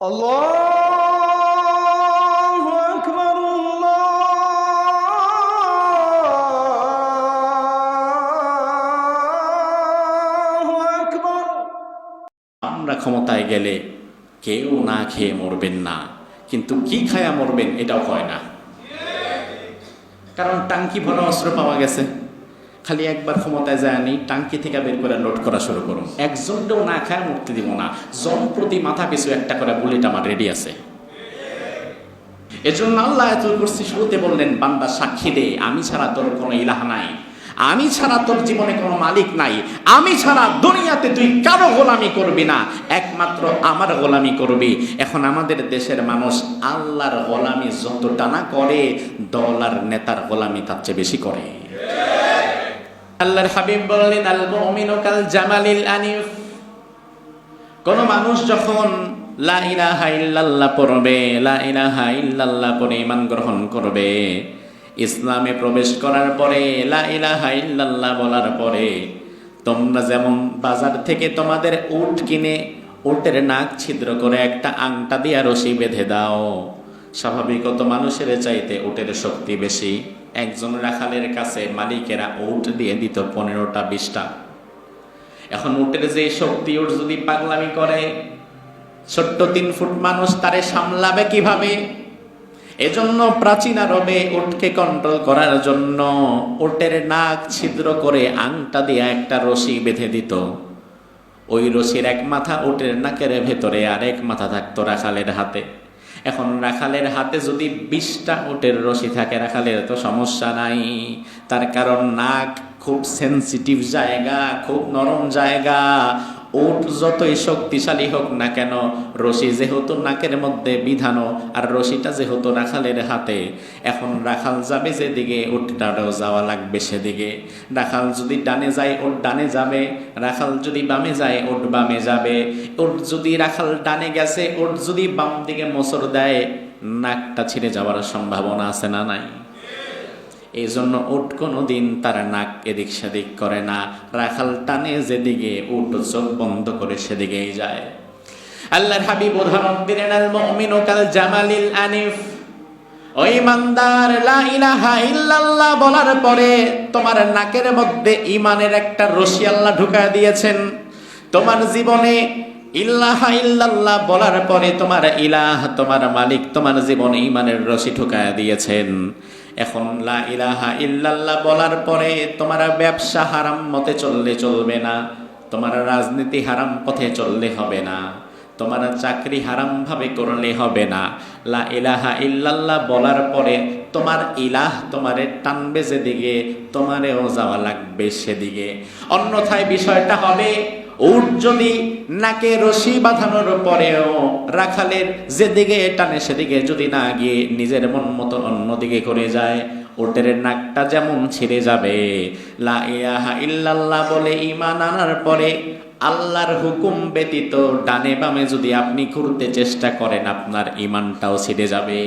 الله أكبر الله أكبر আমরা ক্ষমতায় গেলে কেউ না খেয়ে মরবেন না কিন্তু কি খায়া মরবেন এটাও কয় না কারণ টাঙ্কি ভরা অস্ত্র পাওয়া গেছে খালি একবার ক্ষমতায় যায়নি টাঙ্কি থেকে বের করে লোড করা শুরু করুন। একজনটাও না খায় মুক্তি দিব না। জন প্রতি মাথা পিছু একটা করে বুলেট আমার রেডি আছে। এজন্য আল্লাহ এত করছি শুরুতে বললেন, বান্দা সাক্ষী দে, আমি ছাড়া তোর কোনো ইলাহ নাই। আমি ছাড়া তোর জীবনে কোনো মালিক নাই। আমি ছাড়া দুনিয়াতে তুই কারও গোলামি করবি না। একমাত্র আমার গোলামি করবি। এখন আমাদের দেশের মানুষ আল্লাহর গোলামি যতটা না করে দলার নেতার গোলামি তার চেয়ে বেশি করে। আল্লাহর হাবিব বললেন আল মুমিনু কাল জামালিল আনিফ। কোন মানুষ যখন লা ইলাহা ইল্লাল্লাহ পড়বে, লা ইলাহা ইল্লাল্লাহ পড়ে ইমান গ্রহণ করবে, ইসলামে প্রবেশ করার পরে, লা ইলাহা ইল্লাল্লাহ বলার পরে, তোমরা যেমন বাজার থেকে তোমাদের উট কিনে উটের নাক ছিদ্র করে একটা আংটা দিয়ে রশি বেঁধে দাও, স্বাভাবিকত মানুষের চাইতে উটের শক্তি বেশি। একজন রাখালের কাছে মালিকেরা উট দিয়ে দিত পনেরোটা, বিশটা। এখন উটের যে শক্তি উট যদি পাগলামি করে, ছোট্ট তিন ফুট মানুষ তারে সামলাবে কীভাবে? এজন্য প্রাচীন আরবে উটকে কন্ট্রোল করার জন্য উটের নাক ছিদ্র করে আংটা দিয়ে একটা রশি বেঁধে দিত। ওই রশির এক মাথা উটের নাকের ভেতরে আর এক মাথা থাকতো রাখালের হাতে। এখন রাখালের হাতে যদি বিশটা উটের রশি থাকে, রাখালের তো সমস্যা নাই। তার কারণ নাক খুব সেন্সিটিভ জায়গা, খুব নরম জায়গা। উট যতই শক্তিশালী হোক না কেন, রশি যেহেতু নাকের মধ্যে বিধানো আর রশিটা যেহেতু রাখালের হাতে, এখন রাখাল যাবে যেদিকে উটটাও যাওয়া লাগবে সেদিকে। রাখাল যদি ডানে যায় ওট ডানে যাবে। রাখাল যদি বামে যায় ওট বামে যাবে। ওট যদি রাখাল ডানে গেছে ওট যদি বাম দিকে মোসর দেয়, নাকটা ছিঁড়ে যাওয়ার সম্ভাবনা আছে না নাই? এই জন্য উট কোনো দিন তার নাক এদিক সেদিক করে না। রাখাল টানে যেদিকে, উট চোখ বন্ধ করে সেদিকেই যায়। আল্লাহর হাবিব উদাহরণ দিলেন, আল মুমিনু কাল জামালিল আনিফ। ওই ইমানদার, লা ইলাহা ইল্লাল্লাহ বলার পরে তোমার নাকের মধ্যে ইমানের একটা রশি আল্লাহ ঢুকায় দিয়েছেন। তোমার জীবনে ইল্লাহা ইল্লাল্লাহ বলার পরে তোমার ইলাহ, তোমার মালিক তোমার জীবনে ইমানের রশি ঢুকায় দিয়েছেন। এখন লা ইলাহা ইল্লাল্লাহ বলার পরে তোমার ব্যবসা হারাম মতে চললে চলবে না, তোমার রাজনীতি হারাম পথে চললে হবে না, তোমার চাকরি হারাম ভাবে করলে হবে না। লা ইলাহা ইল্লাল্লাহ বলার পরে তোমার ইলাহ তোমারে টানবে যেদিকে, তোমারেও যাওয়া লাগবে সেদিকে। অন্যথায় বিষয়টা হবে উট যদি নাকে রশি বাঁধানোর পরেও রাখালের যেদিকে টানে সেদিকে যদি না গিয়ে নিজের মন মতো অন্যদিকে করে যায়, উটের নাকটা যেমন ছিঁড়ে যাবে। লা ইলাহা ইল্লাল্লাহ বলে ইমান আনার পরে আল্লাহর হুকুম ব্যতীত ডানে বামে যদি আপনি ঘুরতে চেষ্টা করেন, আপনার ইমানটাও ছিঁড়ে যাবে।